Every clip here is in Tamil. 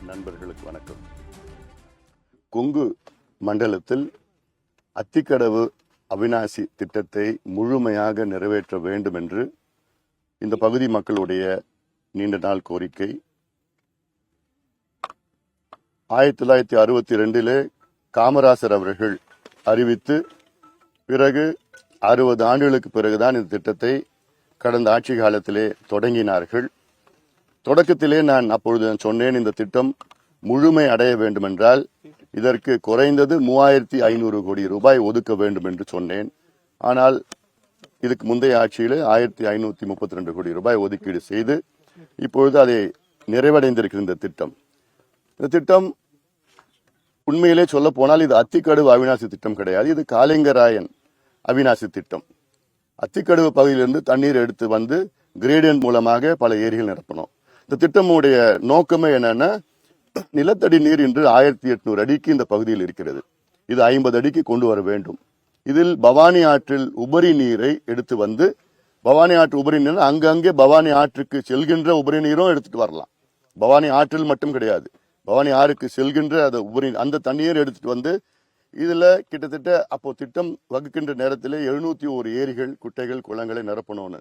நண்பர்களுக்கு வணக்கம். கொங்கு மண்டலத்தில் அத்திக்கடவு அவினாசி திட்டத்தை முழுமையாக நிறைவேற்ற வேண்டும் என்று இந்த பகுதி மக்களுடைய நீண்ட நாள் கோரிக்கை. ஆயிரத்தி தொள்ளாயிரத்தி அறுபத்தி ரெண்டிலே காமராசர் அவர்கள் அறிவித்து பிறகு அறுபது ஆண்டுகளுக்கு பிறகுதான் இந்த திட்டத்தை கடந்த ஆட்சி காலத்திலே தொடங்கினார்கள். தொடக்கத்திலே நான் அப்பொழுது சொன்னேன் இந்த திட்டம் முழுமை அடைய வேண்டுமென்றால் இதற்கு குறைந்தது மூவாயிரத்தி ஐநூறு கோடி ரூபாய் ஒதுக்க வேண்டும் என்று சொன்னேன். ஆனால் இதுக்கு முந்தைய ஆட்சியில் ஆயிரத்தி ஐநூத்தி முப்பத்தி ரெண்டு கோடி ரூபாய் ஒதுக்கீடு செய்து இப்பொழுது அதை நிறைவடைந்திருக்கிற இந்த திட்டம். இந்த திட்டம் உண்மையிலே சொல்ல போனால் இது அத்திக்கடவு அவிநாசி திட்டம் கிடையாது. இது காளிங்கராயன் அவிநாசி திட்டம். அத்திக்கடவு பகுதியிலிருந்து தண்ணீர் எடுத்து வந்து கிரேடியன்ட் மூலமாக பல ஏரிகள் நிரப்பணும். இந்த திட்டமுடைய நோக்கமே என்னன்னா நிலத்தடி நீர் இன்று ஆயிரத்தி எட்நூறு அடிக்கு இந்த பகுதியில் இருக்கிறது. இது ஐம்பது அடிக்கு கொண்டு வர வேண்டும். இதில் பவானி ஆற்றில் உபரி நீரை எடுத்து வந்து பவானி ஆற்று உபரி நீர் அங்கங்கே பவானி ஆற்றுக்கு செல்கின்ற உபரி நீரும் எடுத்துட்டு வரலாம். பவானி ஆற்றில் மட்டும் கிடையாது. பவானி ஆறுக்கு செல்கின்ற அந்த உபரி அந்த தண்ணீர் எடுத்துட்டு வந்து இதுல கிட்டத்தட்ட அப்போ திட்டம் வகுக்கின்ற நேரத்திலே எழுநூத்தி ஒரு ஏரிகள் குட்டைகள் குளங்களை நிரப்பணும்னு.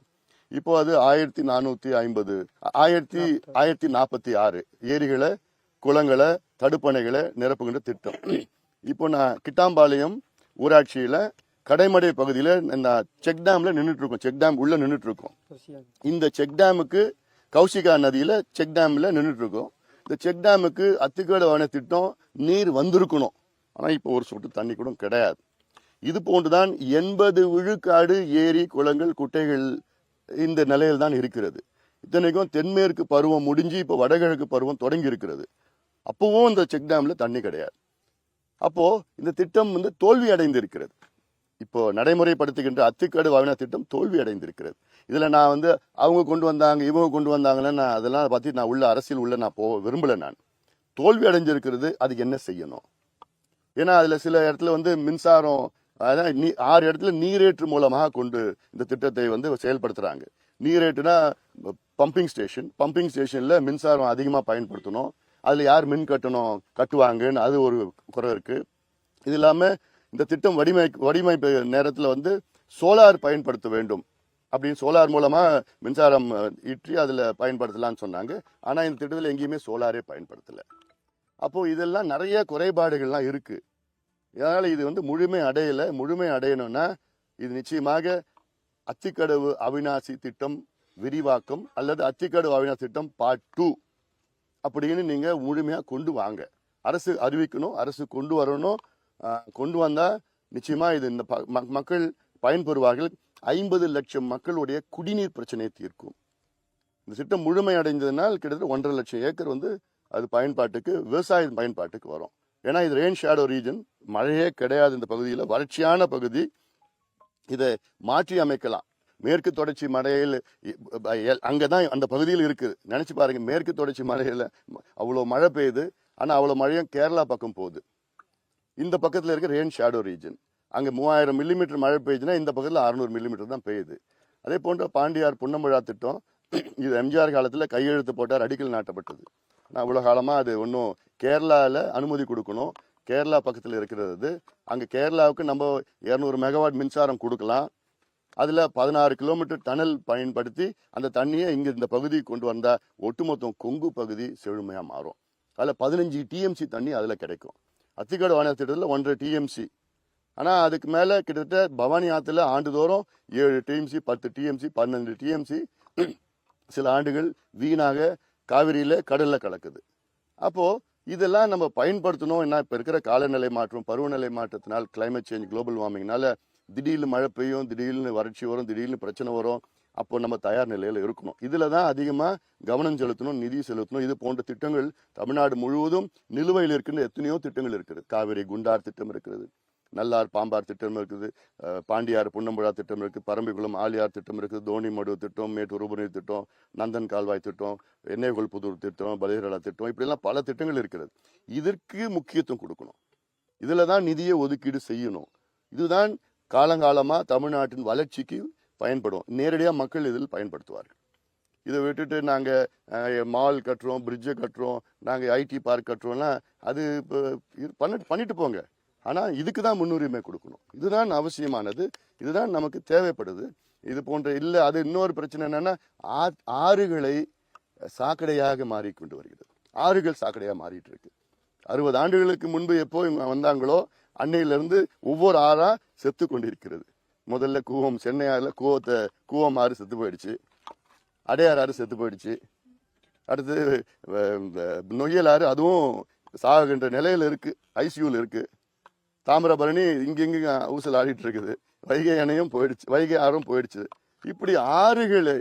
இப்போ அது ஆயிரத்தி நானூத்தி ஐம்பது ஆயிரத்தி ஆயிரத்தி நாற்பத்தி ஆறு. ஏரிகளை குளங்களை தடுப்பணைகளை நிரப்புகின்ற திட்டம். இப்போ நான் கிட்டாம்பாளையம் ஊராட்சியில கடைமடை பகுதியில நான் செக் டேம்ல நின்றுட்டு இருக்கோம் செக் டேம் உள்ள நின்றுட்டு இருக்கோம் இந்த செக் டேமுக்கு கௌசிகா நதியில செக் டேம்ல நின்றுட்டு இருக்கோம் இந்த செக் டேமுக்கு அத்திக்கடை வன திட்டம் நீர் வந்திருக்கணும். ஆனா இப்போ ஒரு சொட்டு தண்ணி கூட கிடையாது. இது போன்றுதான் எண்பது விழுக்காடு ஏரி குளங்கள் குட்டைகள் இந்த நிலையில் தான் இருக்கிறது. இத்தனைக்கும் தென்மேற்கு பருவம் முடிஞ்சு இப்போ வடகிழக்கு பருவம் தொடங்கி இருக்கிறது. அப்பவும் இந்த செக் டேம்ல தண்ணி கிடையாது. அப்போது இந்த திட்டம் வந்து தோல்வி அடைந்திருக்கிறது. இப்போ நடைமுறைப்படுத்துகின்ற அத்திக்கடு வாவினா திட்டம் தோல்வி அடைந்திருக்கிறது. இதில் நான் வந்து அவங்க கொண்டு வந்தாங்க இவங்க கொண்டு வந்தாங்கன்னு நான் அதெல்லாம் பத்தி நான் உள்ள அரசியல் உள்ள நான் போக விரும்பல நான். தோல்வி அடைஞ்சிருக்கிறது அதுக்கு என்ன செய்யணும்? ஏன்னா அதுல சில இடத்துல வந்து மின்சாரம் அதான் நீ ஆறு இடத்துல நீரேற்று மூலமாக கொண்டு இந்த திட்டத்தை வந்து செயல்படுத்துகிறாங்க நீரேற்றுனா பம்பிங் ஸ்டேஷன் பம்பிங் ஸ்டேஷனில் மின்சாரம் அதிகமாக பயன்படுத்தணும். அதில் யார் மின் கட்டணம் கட்டுவாங்கன்னு அது ஒரு குறை இருக்குது இது இல்லாமல் இந்த திட்டம் வடிமை வடிவமைப்பு நேரத்தில் வந்து சோலார் பயன்படுத்த வேண்டும் அப்படின்னு சோலார் மூலமாக மின்சாரம் ஈற்றி அதில் பயன்படுத்தலாம்னு சொன்னாங்க. ஆனால் இந்த திட்டத்தில் எங்கேயுமே சோலாரே பயன்படுத்தலை. அப்போது இதெல்லாம் நிறைய குறைபாடுகள்லாம் இருக்குது இதனால் இது வந்து முழுமை அடையலை. முழுமை அடையணும்னா இது நிச்சயமாக அத்திக்கடவு அவிநாசி திட்டம் விரிவாக்கம் அல்லது அத்திக்கடவு அவிநாசி திட்டம் பார்ட் டூ அப்படின்னு நீங்கள் முழுமையாக கொண்டு வாங்க. அரசு அறிவிக்கணும் அரசு கொண்டு வரணும். கொண்டு வந்தால் நிச்சயமாக இது இந்த ப- மக்கள் பயன்பெறுவார்கள். ஐம்பது லட்சம் மக்களுடைய குடிநீர் பிரச்சனையை தீர்க்கும். இந்த திட்டம் முழுமை அடைந்ததுனால் கிட்டத்தட்ட ஒன்றரை லட்சம் ஏக்கர் வந்து அது பயன்பாட்டுக்கு விவசாய பயன்பாட்டுக்கு வரும். ஏன்னா இது ரெயின் ஷேடோ ரீஜன் மழையே கிடையாது இந்த பகுதியில். வறட்சியான பகுதி. இதை மாற்றி அமைக்கலாம். மேற்கு தொடர்ச்சி மலையில் அங்கே தான் அந்த பகுதியில் இருக்குது. நினச்சி பாருங்கள் மேற்கு தொடர்ச்சி மலையில் அவ்வளோ மழை பெய்யுது. ஆனால் அவ்வளோ மழையும் கேரளா பக்கம் போகுது. இந்த பக்கத்தில் இருக்க ரெயின் ஷேடோ ரீஜன் அங்கே மூவாயிரம் மில்லிமீட்டர் மழை பெய்யுதுன்னா இந்த பக்கத்தில் அறுநூறு மில்லிமீட்டர் தான் பெய்யுது. அதே போன்ற பாண்டியார் புன்னம்பழா திட்டம் இது எம்ஜிஆர் காலத்தில் கையெழுத்து போட்டார் அடிக்கல் நாட்டப்பட்டது. நான் இவ்வளோ காலமாக அது ஒன்றும் கேரளாவில் அனுமதி கொடுக்கணும். கேரளா பக்கத்தில் இருக்கிறது அங்கே கேரளாவுக்கு நம்ம இரநூறு மெகாவாட் மின்சாரம் கொடுக்கலாம். அதில் பதினாறு கிலோமீட்டர் டனல் பயன்படுத்தி அந்த தண்ணியை இங்கே இந்த பகுதிக்கு கொண்டு வந்தால் ஒட்டுமொத்தம் கொங்கு பகுதி செழுமையாக மாறும். அதில் பதினஞ்சு டிஎம்சி தண்ணி அதில் கிடைக்கும். அத்திக்காடு வானிலை திட்டத்தில் ஒன்றரை டிஎம்சி ஆனால் அதுக்கு மேலே கிட்டத்தட்ட பவானி ஆற்றுல ஆண்டுதோறும் ஏழு டிஎம்சி பத்து டிஎம்சி பன்னெண்டு டிஎம்சி சில ஆண்டுகள் வீணாக காவிரியில் கடலில் கலக்குது. அப்போது இதெல்லாம் நம்ம பயன்படுத்தணும். என்ன இப்போ இருக்கிற காலநிலை மாற்றம் பருவநிலை மாற்றத்தினால் கிளைமேட் சேஞ்ச் குளோபல் வார்மிங்னால திடீர்னு மழை பெய்யும் திடீர்னு வறட்சி வரும் திடீர்னு பிரச்சனை வரும். அப்போ நம்ம தயார் நிலையில் இருக்கணும். இதில் தான் அதிகமாக கவனம் செலுத்தணும் நிதி செலுத்தணும். இது போன்ற திட்டங்கள் தமிழ்நாடு முழுவதும் நிலுவையில் இருக்கின்ற எத்தனையோ திட்டங்கள் இருக்குது. காவிரி குண்டார் திட்டம் இருக்கிறது. நல்லார் பாம்பார் திட்டம் இருக்குது. பாண்டியார் புன்னம்புழா திட்டம் இருக்குது. பரம்பிக்குளம் ஆலியார் திட்டம் இருக்குது. தோணிமடு திட்டம் மேட்டூர் உபநீர் திட்டம் நந்தன் கால்வாய் திட்டம் எண்ணெய்கொள் புதூர் திட்டம் பலிகரலா திட்டம் இப்படிலாம் பல திட்டங்கள் இருக்கிறது. இதற்கு முக்கியத்துவம் கொடுக்கணும். இதில் தான் நிதியை ஒதுக்கீடு செய்யணும். இதுதான் காலங்காலமாக தமிழ்நாட்டின் வளர்ச்சிக்கு பயன்படும். நேரடியாக மக்கள் இதில் பயன்படுத்துவார்கள். இதை விட்டுட்டு நாங்கள் மால் கட்டுறோம் பிரிட்ஜை கட்டுறோம் நாங்கள் ஐடி பார்க் கட்டுறோம்லாம் அது இப்போ இது பண்ண பண்ணிட்டு போங்க. ஆனால் இதுக்கு தான் முன்னுரிமை கொடுக்கணும். இதுதான் அவசியமானது. இதுதான் நமக்கு தேவைப்படுது. இது போன்ற இல்லை அது இன்னொரு பிரச்சனை என்னென்னா ஆறுகளை சாக்கடையாக மாறிக்கொண்டு வருகிறது. ஆறுகள் சாக்கடையாக மாறிட்டு இருக்கு அறுபது ஆண்டுகளுக்கு முன்பு எப்போ இவங்க வந்தாங்களோ அன்னையிலிருந்து ஒவ்வொரு ஆறாக செத்து கொண்டிருக்கிறது. முதல்ல கூவம் சென்னை ஆறுல கூவத்தை கூவம் ஆறு செத்து போயிடுச்சு. அடையார் ஆறு செத்து போயிடுச்சு. அடுத்து இந்த நொய்யல் ஆறு அதுவும் சாகுகின்ற நிலையில் இருக்குது ஐசியூவில் இருக்குது தாமிரபரணி இங்கெங்க ஊசல் ஆடிட்டு இருக்குது வைகை அணையும் போயிடுச்சு வைகை ஆறும் போயிடுச்சு. இப்படி ஆறுகளை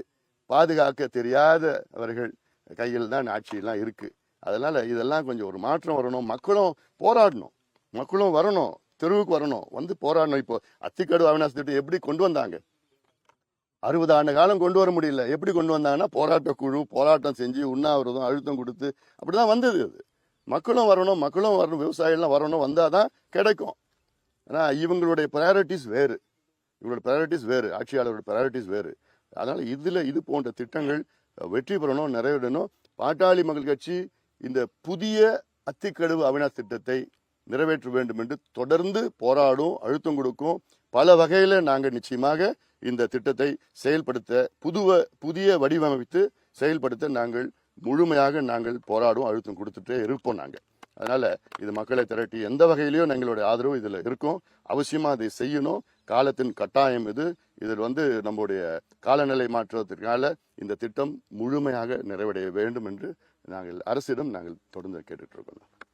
பாதுகாக்க தெரியாதவர்கள் கையில் தான் ஆட்சியெல்லாம் இருக்குது அதனால் இதெல்லாம் கொஞ்சம் ஒரு மாற்றம் வரணும். மக்களும் போராடணும். மக்களும் வரணும். தெருவுக்கு வரணும். வந்து போராடணும். இப்போ அத்திக்கடு அவினாசி திட்டம் எப்படி கொண்டு வந்தாங்க? அறுபது ஆண்டு காலம் கொண்டு வர முடியல. எப்படி கொண்டு வந்தாங்கன்னா போராட்ட குழு போராட்டம் செஞ்சு உண்ணாவிரதம் அழுத்தம் கொடுத்து அப்படிதான் வந்தது அது. மக்களும் வரணும் மக்களும் வரணும் விவசாயிகள்லாம் வரணும் வந்தால் தான் கிடைக்கும். ஏன்னா இவங்களுடைய ப்ரையாரிட்டிஸ் வேறு. இவங்களோட ப்ரையாரிட்டிஸ் வேறு. ஆட்சியாளரோட ப்ரையாரிட்டிஸ் வேறு. அதனால் இதில் இது போன்ற திட்டங்கள் வெற்றி பெறணும் நிறைவேறணும். பாட்டாளி மக்கள் கட்சி இந்த புதிய அத்திக்கடவு அவினாஷ் திட்டத்தை நிறைவேற்ற வேண்டும் என்று தொடர்ந்து போராடும் அழுத்தம் கொடுக்கும் பல வகையில் நாங்கள் நிச்சயமாக இந்த திட்டத்தை செயல்படுத்த புதுவ புதிய வடிவமைத்து செயல்படுத்த நாங்கள் முழுமையாக நாங்கள் போராடும் அழுத்தம் கொடுத்துட்டே இருப்போம் நாங்கள். அதனால இது மக்களை திரட்டி எந்த வகையிலையும் எங்களுடைய ஆதரவு இதில் இருக்கும். அவசியமாக அதை செய்யணும். காலத்தின் கட்டாயம் இது. இதில் வந்து நம்முடைய காலநிலை மாற்றத்திற்கால இந்த திட்டம் முழுமையாக நிறைவடைய வேண்டும் என்று நாங்கள் அரசிடம் நாங்கள் தொடர்ந்து கேட்டுட்ருக்கோம்